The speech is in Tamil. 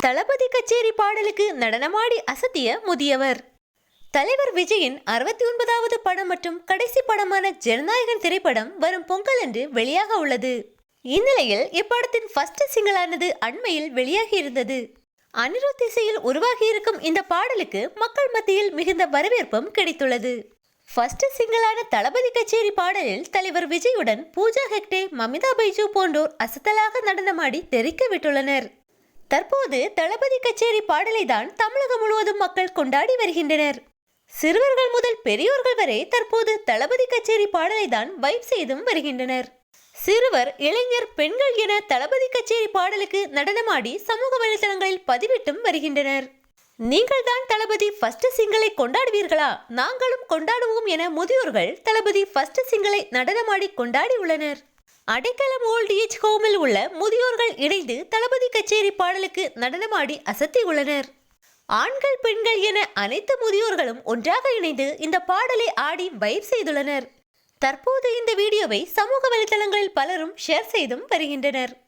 தளபதி கச்சேரி பாடலுக்கு நடனமாடி அசத்திய முதியவர். தலைவர் விஜயின் அறுபத்தி ஒன்பதாவது படம் மற்றும் கடைசி படமான ஜனநாயகன் திரைப்படம் வரும் பொங்கல் அன்று வெளியாக உள்ளது. இந்நிலையில் இப்படத்தின் ஃபர்ஸ்ட் சிங்கிளானது அண்மையில் வெளியாகி இருந்தது. அனிருத் இசையில் உருவாகியிருக்கும் இந்த பாடலுக்கு மக்கள் மத்தியில் மிகுந்த வரவேற்பும் கிடைத்துள்ளது. ஃபர்ஸ்ட் சிங்கிளான தளபதி கச்சேரி பாடலில் தலைவர் விஜயுடன் பூஜா ஹெக்டே மமிதா பைஜு போன்றோர் அசத்தலாக நடனமாடி தெரிக்க விட்டுள்ளனர். தற்போது தளபதி கச்சேரி பாடலை தான் தமிழகம் முழுவதும் மக்கள் கொண்டாடி வருகின்றனர். சிறுவர்கள் முதல் பெரியோர்கள் வரை தற்போது தளபதி கச்சேரி பாடலை தான் வைப் செய்தும் வருகின்றனர். சிறுவர் இளைஞர் பெண்கள் என தளபதி கச்சேரி பாடலுக்கு நடனமாடி சமூக வலைதளங்களில் பதிவிட்டும் வருகின்றனர். நீங்கள் தான் தளபதி ஃபர்ஸ்ட் சிங்கிளை கொண்டாடுவீர்களா? நாங்களும் கொண்டாடுவோம் என முதியோர்கள் தளபதி ஃபர்ஸ்ட் சிங்களை நடனமாடி கொண்டாடி உள்ளனர். அடைக்கலம் ஓல்ட் ஏஜ் ஹோமில் உள்ள முதியோர்கள் இணைந்து தளபதி கச்சேரி பாடலுக்கு நடனமாடி அசத்தி உள்ளனர். ஆண்கள் பெண்கள் என அனைத்து முதியோர்களும் ஒன்றாக இணைந்து இந்த பாடலை ஆடி வைப் செய்துள்ளனர். தற்போது இந்த வீடியோவை சமூக வலைதளங்களில் பலரும் ஷேர் செய்தும் வருகின்றனர்.